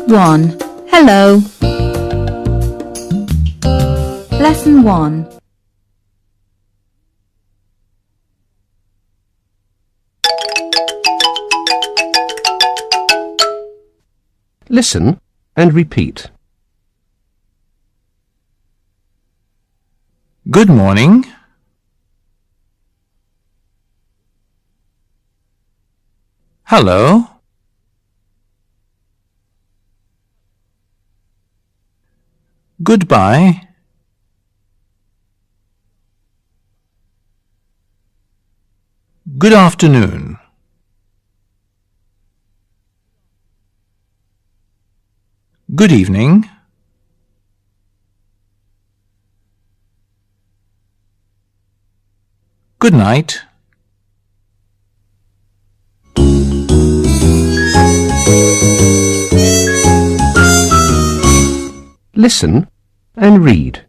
Unit 1. Hello. Lesson 1. Listen and repeat. Good morning. Hello. Goodbye. Good afternoon. Good evening. Good night. Listen and read.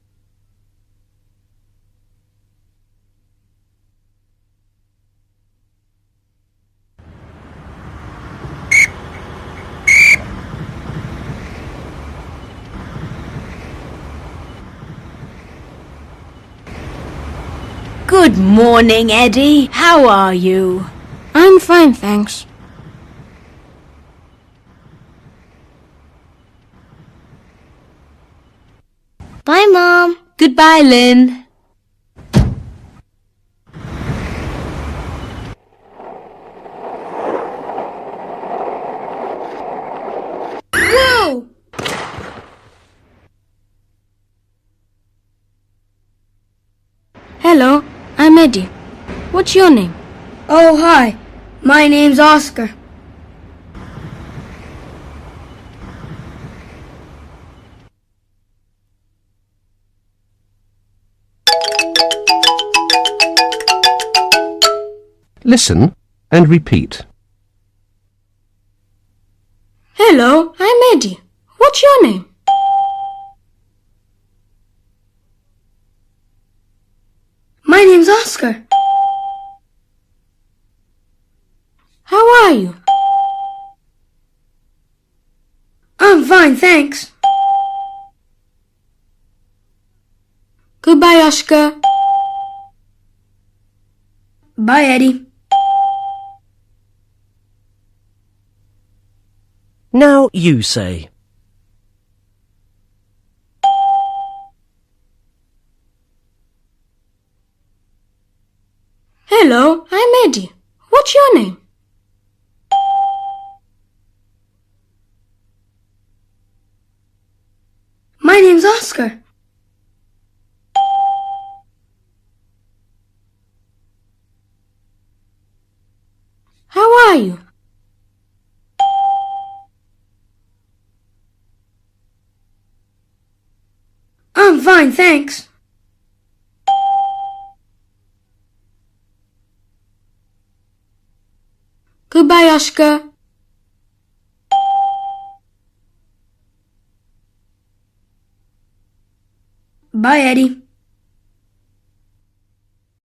Good morning, Eddie. How are you? I'm fine, thanks. Bye, Mom. Goodbye, Lynn. Whoa! Hello, I'm Eddie. What's your name? Oh, hi. My name's Oscar. Listen and repeat. Hello, I'm Eddie. What's your name? My name's Oscar. How are you? I'm fine, thanks. Goodbye, Oscar. Bye, Eddie. Now you say. Hello, I'm Eddie. What's your name? My name's Oscar. How are you? I'm fine, thanks. Goodbye, Oscar. Bye, Eddie.